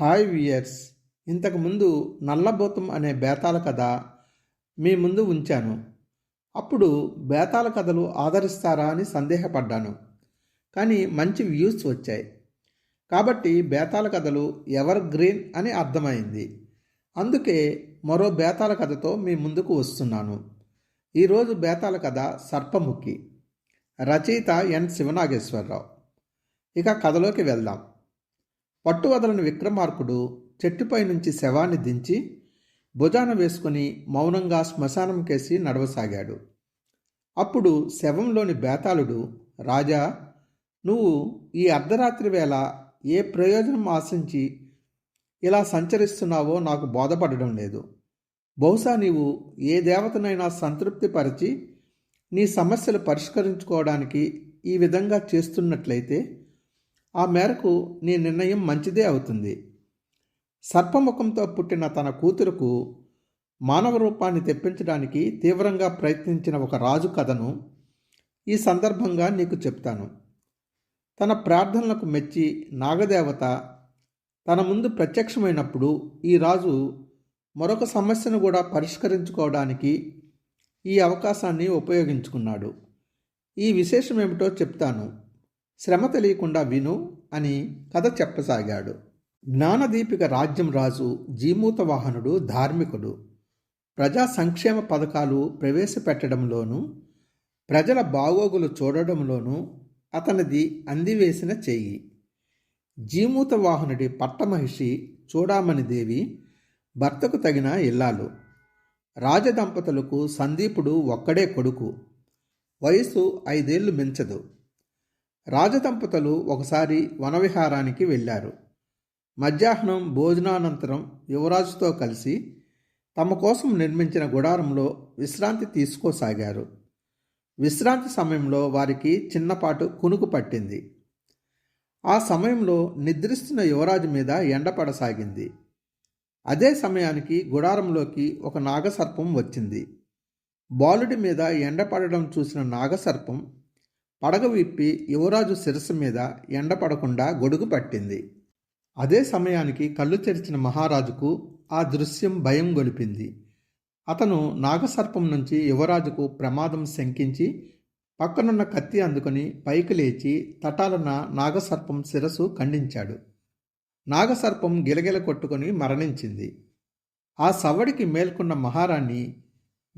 Hi viewers. ఇంతకుముందు నల్లబోతం అనే బేతాల కథ మీ ముందు ఉంచాను. అప్పుడు బేతాల కథలు ఆదరిస్తారా అని సందేహపడ్డాను. కానీ మంచి వ్యూస్ వచ్చాయి. కాబట్టి బేతాల కథలు ఎవర్ గ్రీన్ అని అర్థమైంది. అందుకే మరో బేతాల కథతో మీ ముందుకు వస్తున్నాను. ఈరోజు బేతాల కథ సర్పముఖి రచయిత ఎన్. శివనాగేశ్వరరావు. ఇక కథలోకి వెళ్దాం. పట్టు వదలని విక్రమార్కుడు చెట్టుపై నుంచి శవాన్ని దించి భుజాన వేసుకుని మౌనంగా శ్మశానం కేసి నడవసాగాడు. అప్పుడు శవంలోని బేతాళుడు రాజా నువ్వు ఈ అర్ధరాత్రి వేళ ఏ ప్రయోజనం ఆశించి ఇలా సంచరిస్తున్నావో నాకు బోధపడడం లేదు. బహుశా నీవు ఏ దేవతనైనా సంతృప్తిపరిచి నీ సమస్యలు పరిష్కరించుకోవడానికి ఈ విధంగా చేస్తున్నట్లయితే ఆ మేరకు నీ నిర్ణయం మంచిదే అవుతుంది. సర్పముఖంతో పుట్టిన తన కూతురుకు మానవ రూపాన్ని తెప్పించడానికి తీవ్రంగా ప్రయత్నించిన ఒక రాజు కథను ఈ సందర్భంగా నీకు చెప్తాను. తన ప్రార్థనలకు మెచ్చి నాగదేవత తన ముందు ప్రత్యక్షమైనప్పుడు ఈ రాజు మరొక సమస్యను కూడా పరిష్కరించుకోవడానికి ఈ అవకాశాన్ని ఉపయోగించుకున్నాడు. ఈ విశేషం ఏమిటో చెప్తాను. శ్రమ తెలియకుండా విను అని కథ చెప్పసాగాడు. జ్ఞానదీపిక రాజ్యం రాజు జీమూత వాహనుడు ధార్మికుడు. ప్రజా సంక్షేమ పథకాలు ప్రవేశపెట్టడంలోనూ ప్రజల బాగోగులు చూడడంలోనూ అతనిది అందివేసిన చెయ్యి జీమూత వాహనుడి పట్టమహిషి చూడామణి దేవి భర్తకు తగిన ఇల్లాలు. రాజదంపతులకు సందీపుడు ఒక్కడే కొడుకు. వయసు ఐదేళ్ళు మించదు. రాజదంపతులు ఒకసారి వనవిహారానికి వెళ్ళారు. మధ్యాహ్నం భోజనానంతరం యువరాజుతో కలిసి తమ కోసం నిర్మించిన గుడారంలో విశ్రాంతి తీసుకోసాగారు. విశ్రాంతి సమయంలో వారికి చిన్నపాటు కునుకు పట్టింది. ఆ సమయంలో నిద్రిస్తున్న యువరాజు మీద ఎండపడసాగింది అదే సమయానికి గుడారంలోకి ఒక నాగసర్పం వచ్చింది. బాలుడి మీద ఎండపడడం చూసిన నాగసర్పం పడగ విప్పి యువరాజు శిరస్సు మీద ఎండపడకుండా గొడుగు పట్టింది. అదే సమయానికి కళ్ళు తెరిచిన మహారాజుకు ఆ దృశ్యం భయం గొలిపింది. అతను నాగసర్పం నుంచి యువరాజుకు ప్రమాదం శంకించి పక్కనున్న కత్తి అందుకొని పైకి లేచి తటాలన నాగసర్పం శిరసు ఖండించాడు. నాగసర్పం గిలగిల కొట్టుకుని మరణించింది. ఆ సవడికి మేల్కొన్న మహారాణి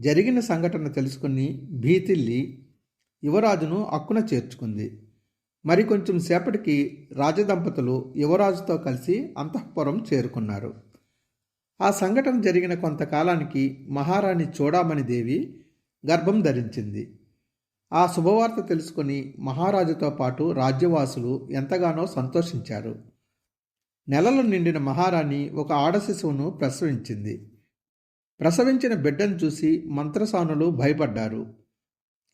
జరిగిన సంఘటన తెలుసుకుని భీతిల్లి యువరాజును అక్కున చేర్చుకుంది. మరికొంచెం సేపటికి రాజదంపతులు యువరాజుతో కలిసి అంతఃపురం చేరుకున్నారు. ఆ సంఘటన జరిగిన కొంతకాలానికి మహారాణి చూడామణి దేవి గర్భం ధరించింది. ఆ శుభవార్త తెలుసుకుని మహారాజుతో పాటు రాజ్యవాసులు ఎంతగానో సంతోషించారు. నెలలు నిండిన మహారాణి ఒక ఆడ శిశువును ప్రసవించింది. ప్రసవించిన బిడ్డను చూసి మంత్రసానులు భయపడ్డారు.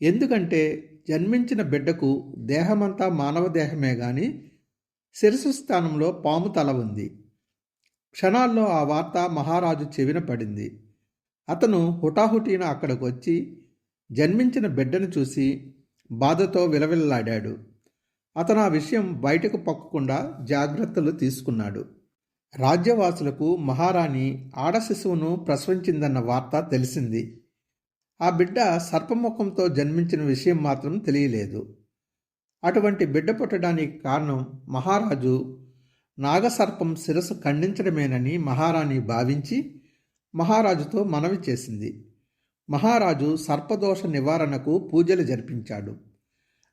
ఎందుకంటే జన్మించిన బిడ్డకు దేహమంతా మానవ దేహమే గాని శిరసు స్థానంలో పాము తల ఉంది. క్షణాల్లో ఆ వార్త మహారాజు చెవిన పడింది. అతను హుటాహుటీన అక్కడికి వచ్చి జన్మించిన బిడ్డను చూసి బాధతో విలవిల్లాడాడు. అతను ఆ విషయం బయటకు పక్కకుండా జాగ్రత్తలు తీసుకున్నాడు. రాజ్యవాసులకు మహారాణి ఆడ శిశువును ప్రసవించిందన్న వార్త తెలిసింది. ఆ బిడ్డ సర్పముఖంతో జన్మించిన విషయం మాత్రం తెలియలేదు. అటువంటి బిడ్డ పుట్టడానికి కారణం మహారాజు నాగసర్పం శిరస్సు ఖండించడమేనని మహారాణి భావించి మహారాజుతో మనవి చేసింది. మహారాజు సర్పదోష నివారణకు పూజలు జరిపించాడు.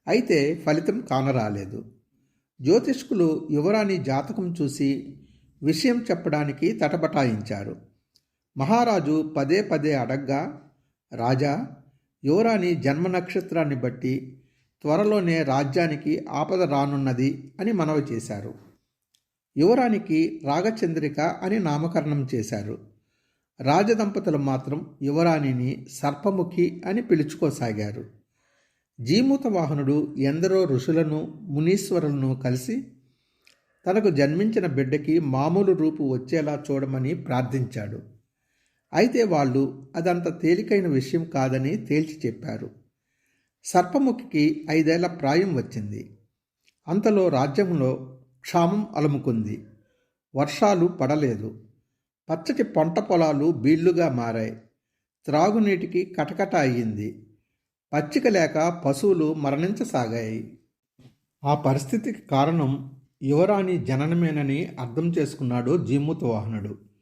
అయితే ఫలితం కానరాలేదు. జ్యోతిష్కులు యువరాణి జాతకం చూసి విషయం చెప్పడానికి తటపటాయించారు మహారాజు పదే పదే అడగ్గా రాజా యువరాణి జన్మ నక్షత్రాన్ని బట్టి త్వరలోనే రాజ్యానికి ఆపద రానున్నది అని మనవి చేశారు. యువరానికి రాగచంద్రిక అని నామకరణం చేశారు. రాజదంపతులు మాత్రం యువరాణిని సర్పముఖి అని పిలుచుకోసాగారు. జీమూత వాహనుడు ఎందరో ఋషులను మునీశ్వరులను కలిసి తనకు జన్మించిన బిడ్డకి మామూలు రూపు వచ్చేలా చూడమని ప్రార్థించాడు. అయితే వాళ్ళు అదంత తేలికైన విషయం కాదని తేల్చి చెప్పారు. సర్పముఖికి ఐదేళ్ళ ప్రాయం వచ్చింది. అంతలో రాజ్యంలో క్షామం అలుముకుంది. వర్షాలు పడలేదు. పచ్చటి పంట పొలాలు బీళ్ళుగా మారాయి. త్రాగునీటికి కటకట అయ్యింది. పచ్చిక లేక పశువులు మరణించసాగాయి. ఆ పరిస్థితికి కారణం యువరాణి జననమేనని అర్థం చేసుకున్నాడు జీమూతవాహనుడు.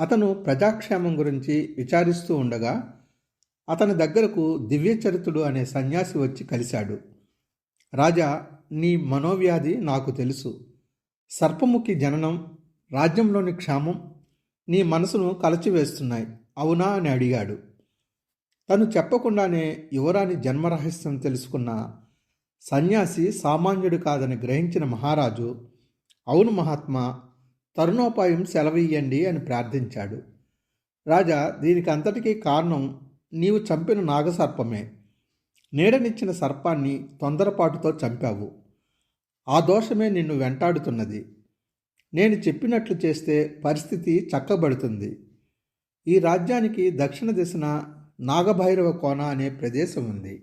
అతను ప్రజాక్షేమం గురించి విచారిస్తూ ఉండగా అతని దగ్గరకు దివ్యచరితుడు అనే సన్యాసి వచ్చి కలిశాడు. రాజా నీ మనోవ్యాధి నాకు తెలుసు. సర్పముఖి జననం రాజ్యంలోని క్షేమం నీ మనసును కలచివేస్తున్నాయి. అవునా అని అడిగాడు. తను చెప్పకుండానే యువరాణి జన్మరహస్యం తెలుసుకున్న సన్యాసి సామాన్యుడు కాదని గ్రహించిన మహారాజు అవును మహాత్మా తరుణోపాయం సెలవియ్యండి అని ప్రార్థించాడు. రాజా దీనికి అంతటికీ కారణం నీవు చంపిన నాగసర్పమే. నీడనిచ్చిన సర్పాన్ని తొందరపాటుతో చంపావు. ఆ దోషమే నిన్ను వెంటాడుతున్నది. నేను చెప్పినట్లు చేస్తే పరిస్థితి చక్కబడుతుంది. ఈ రాజ్యానికి దక్షిణ దిశన నాగభైరవ కోన అనే ప్రదేశం ఉంది.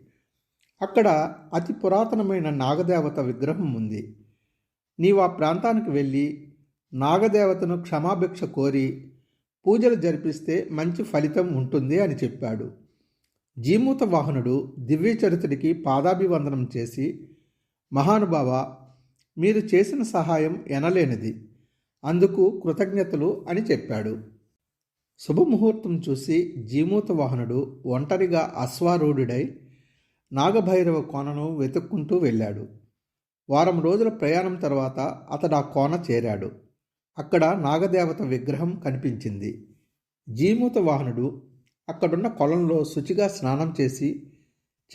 అక్కడ అతి పురాతనమైన నాగదేవత విగ్రహం ఉంది. నీవు ఆ ప్రాంతానికి వెళ్ళి నాగదేవతను క్షమాభిక్ష కోరి పూజలు జరిపిస్తే మంచి ఫలితం ఉంటుంది అని చెప్పాడు. జీమూత వాహనుడు దివ్యచరితుడికి పాదాభివందనం చేసి మహానుభావ మీరు చేసిన సహాయం ఎనలేనిది. అందుకు కృతజ్ఞతలు అని చెప్పాడు. శుభముహూర్తం చూసి జీమూత వాహనుడు ఒంటరిగా అశ్వారూఢుడై నాగభైరవ కోనను వెతుక్కుంటూ వెళ్ళాడు. వారం రోజుల ప్రయాణం తర్వాత అతడు ఆ కోన చేరాడు. అక్కడ నాగదేవత విగ్రహం కనిపించింది. జీమూత వాహనుడు అక్కడున్న కొలంలో శుచిగా స్నానం చేసి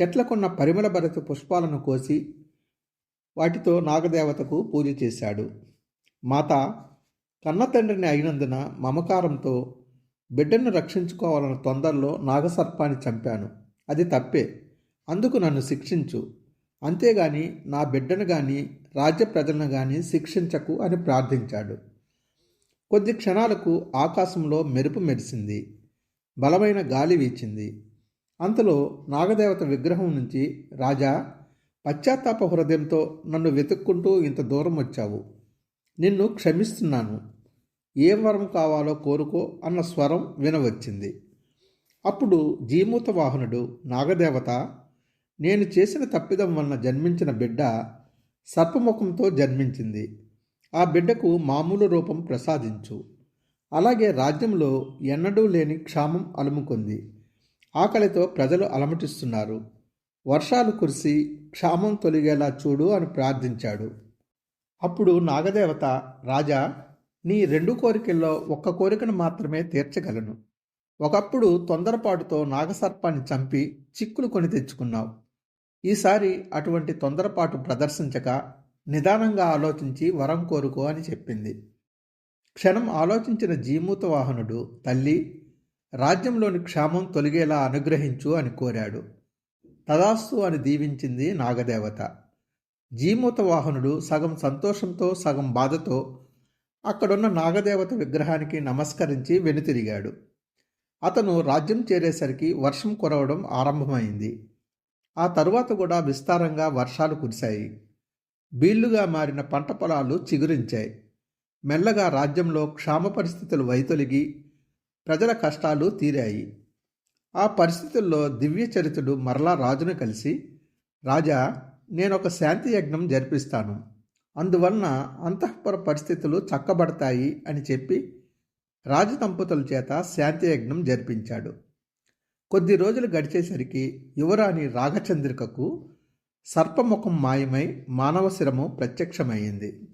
చెట్లకున్న పరిమళభరిత పుష్పాలను కోసి వాటితో నాగదేవతకు పూజ చేశాడు. మాత కన్నతండ్రిని అయినందున మమకారంతో బిడ్డను రక్షించుకోవాలన్న తొందరలో నాగసర్పాన్ని చంపాను. అది తప్పే. అందుకు నన్ను శిక్షించు. అంతేగాని నా బిడ్డను కానీ రాజ్య ప్రజలను కానీ శిక్షించకు అని ప్రార్థించాడు. కొద్ది క్షణాలకు ఆకాశంలో మెరుపు మెరిసింది. బలమైన గాలి వీచింది. అంతలో నాగదేవత విగ్రహం నుంచి రాజా పశ్చాత్తాప హృదయంతో నన్ను వెతుక్కుంటూ ఇంత దూరం వచ్చావు. నిన్ను క్షమిస్తున్నాను. ఏ వరం కావాలో కోరుకో అన్న స్వరం వినవచ్చింది. అప్పుడు జీమూత వాహనుడు నాగదేవత నేను చేసిన తప్పిదం వలన జన్మించిన బిడ్డ సర్పముఖంతో జన్మించింది. ఆ బిడ్డకు మామూలు రూపం ప్రసాదించు. అలాగే రాజ్యంలో ఎన్నడూ లేని క్షామం అలుముకుంది. ఆకలితో ప్రజలు అలమటిస్తున్నారు. వర్షాలు కురిసి క్షామం తొలిగేలా చూడు అని ప్రార్థించాడు. అప్పుడు నాగదేవత రాజా నీ రెండు కోరికల్లో ఒక్క కోరికను మాత్రమే తీర్చగలను. ఒకప్పుడు తొందరపాటుతో నాగసర్పాన్ని చంపి చిక్కులు కొని తెచ్చుకున్నావు. ఈసారి అటువంటి తొందరపాటు ప్రదర్శించక నిదానంగా ఆలోచించి వరం కోరుకో అని చెప్పింది. క్షణం ఆలోచించిన జీమూత వాహనుడు తల్లి రాజ్యంలోని క్షామం తొలగేలా అనుగ్రహించు అని కోరాడు. తదాస్తు అని దీవించింది నాగదేవత. జీమూత వాహనుడు సగం సంతోషంతో సగం బాధతో అక్కడున్న నాగదేవత విగ్రహానికి నమస్కరించి వెనుతిరిగాడు. అతను రాజ్యం చేరేసరికి వర్షం కురవడం ఆరంభమైంది. ఆ తరువాత కూడా విస్తారంగా వర్షాలు కురిశాయి. బీళ్ళుగా మారిన పంట పొలాలు చిగురించాయి. మెల్లగా రాజ్యంలో క్షామ పరిస్థితులు వైతొలిగి ప్రజల కష్టాలు తీరాయి. ఆ పరిస్థితుల్లో దివ్యచరితుడు మరలా రాజును కలిసి రాజా నేను ఒక శాంతి యజ్ఞం జరిపిస్తాను. అందువలన అంతఃపుర పరిస్థితులు చక్కబడతాయి అని చెప్పి రాజదంపతుల చేత శాంతి యజ్ఞం జరిపించాడు. కొద్ది రోజులు గడిచేసరికి యువరాణి రాగచంద్రికకు సర్పముఖం మాయమై మానవ శిరము ప్రత్యక్షమైంది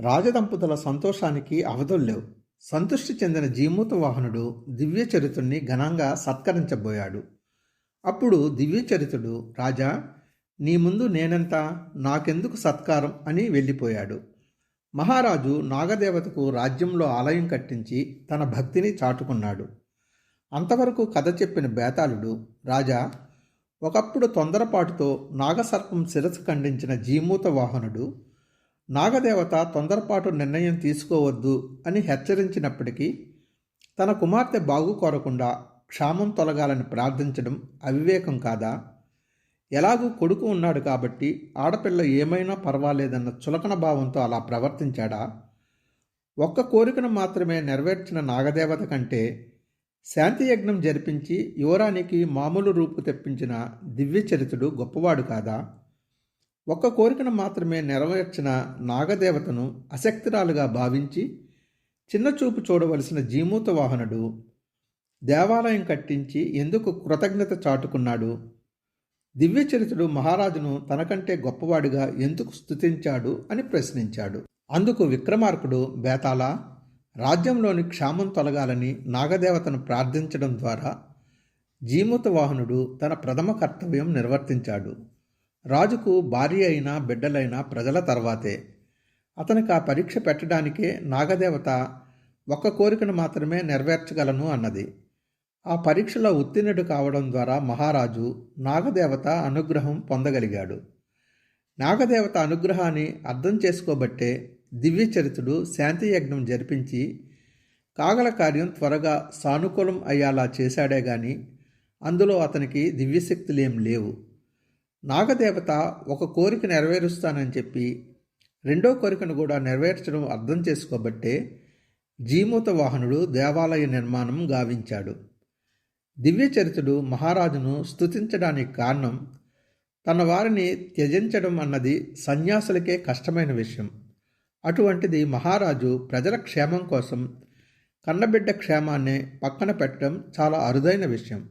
రాజదంపతుల సంతోషానికి అవధుల్లేవు సంతృష్టి చెందిన జీమూత వాహనుడు దివ్యచరితుణ్ణి ఘనంగా సత్కరించబోయాడు. అప్పుడు దివ్యచరితుడు రాజా నీ ముందు నేనెంత? నాకెందుకు సత్కారం? అని వెళ్ళిపోయాడు. మహారాజు నాగదేవతకు రాజ్యంలో ఆలయం కట్టించి తన భక్తిని చాటుకున్నాడు. అంతవరకు కథ చెప్పిన బేతాళుడు రాజా ఒకప్పుడు తొందరపాటుతో నాగసర్పం శిరస్సు ఖండించిన జీమూత వాహనుడు నాగదేవత తొందరపాటు నిర్ణయం తీసుకోవద్దు అని హెచ్చరించినప్పటికీ తన కుమార్తె బాగు కోరకుండా క్షామం తొలగాలని ప్రార్థించడం అవివేకం కాదా? ఎలాగూ కొడుకు ఉన్నాడు కాబట్టి ఆడపిల్ల ఏమైనా పర్వాలేదన్న చులకన భావంతో అలా ప్రవర్తించాడా? ఒక్క కోరికను మాత్రమే నెరవేర్చిన నాగదేవత కంటే శాంతియజ్ఞం జరిపించి యువరానికి మామూలు రూపు తెప్పించిన దివ్యచరితుడు గొప్పవాడు కాదా? ఒక్క కోరికను మాత్రమే నెరవేర్చిన నాగదేవతను అశక్తిరాలుగా భావించి చిన్నచూపు చూడవలసిన జీమూత వాహనుడు దేవాలయం కట్టించి ఎందుకు కృతజ్ఞత చాటుకున్నాడు? దివ్యచరితుడు మహారాజును తనకంటే గొప్పవాడిగా ఎందుకు స్థుతించాడు అని ప్రశ్నించాడు. అందుకు విక్రమార్కుడు బేతాలా రాజ్యంలోని క్షామం తొలగాలని నాగదేవతను ప్రార్థించడం ద్వారా జీమూత వాహనుడు తన ప్రథమ కర్తవ్యం నిర్వర్తించాడు. రాజుకు భార్య అయినా బిడ్డలైనా ప్రజల తర్వాతే. అతనికి ఆ పరీక్ష పెట్టడానికే నాగదేవత ఒక్క కోరికను మాత్రమే నెరవేర్చగలను అన్నది. ఆ పరీక్షలో ఉత్తీర్ణుడు కావడం ద్వారా మహారాజు నాగదేవత అనుగ్రహం పొందగలిగాడు. నాగదేవత అనుగ్రహాన్ని అర్థం చేసుకోబట్టే దివ్యచరితుడు శాంతియజ్ఞం జరిపించి కాగల కార్యం త్వరగా సానుకూలం అయ్యేలా చేశాడే గాని అందులో అతనికి దివ్యశక్తులేం లేవు. నాగదేవత ఒక కోరిక నెరవేరుస్తానని చెప్పి రెండో కోరికను కూడా నెరవేర్చడం అర్థం చేసుకోబట్టే జీమూత వాహనుడు దేవాలయ నిర్మాణం గావించాడు. దివ్యచరితుడు మహారాజును స్తుతించడానికి కారణం తన వారిని త్యజించడం అన్నది సన్యాసులకే కష్టమైన విషయం. అటువంటిది మహారాజు ప్రజల క్షేమం కోసం కన్నబిడ్డ క్షేమాన్ని పక్కన పెట్టడం చాలా అరుదైన విషయం.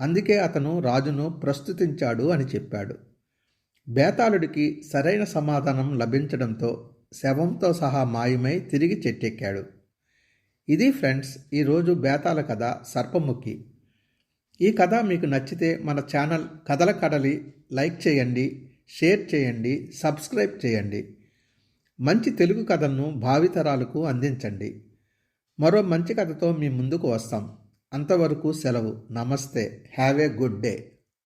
అందుకే అతను రాజును ప్రస్తుతించాడు అని చెప్పాడు. బేతాళుడికి సరైన సమాధానం లభించడంతో శవంతో సహా మాయమై తిరిగి చెట్టెక్కాడు. ఇది ఫ్రెండ్స్ ఈరోజు బేతాల కథ సర్పముఖి. ఈ కథ మీకు నచ్చితే మన ఛానల్ కథల కడలి లైక్ చేయండి షేర్ చేయండి సబ్స్క్రైబ్ చేయండి. మంచి తెలుగు కథలను భావితరాలకు అందించండి. మరో మంచి కథతో మీ ముందుకు వస్తాం. అంతవరకు సెలవు. నమస్తే. Have a good day.